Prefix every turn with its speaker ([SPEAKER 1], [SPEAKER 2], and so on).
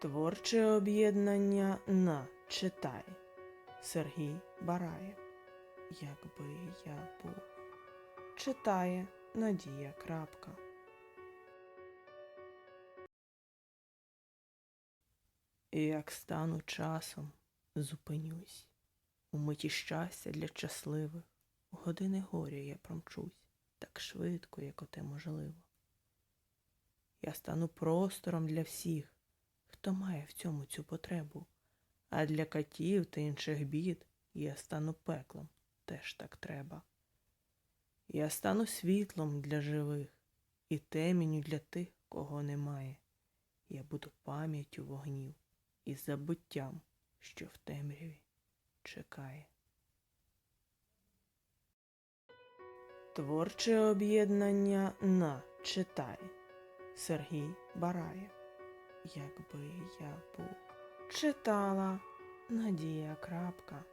[SPEAKER 1] Творче об'єднання на читай. Сергій Бараєв. Якби я був. Читає Надія Крапка. І як стану часом, зупинюсь. У миті щастя для щасливих, у години горя я промчусь так швидко, як оте можливо. Я стану простором для всіх, хто має в цьому цю потребу, а для катів та інших бід я стану пеклом, теж так треба. Я стану світлом для живих і темінню для тих, кого немає. Я буду пам'яттю вогнів і забуттям, що в темряві чекає. Творче об'єднання на читай. Сергій Бараєв. Якби я був. Читала Надія Крапка.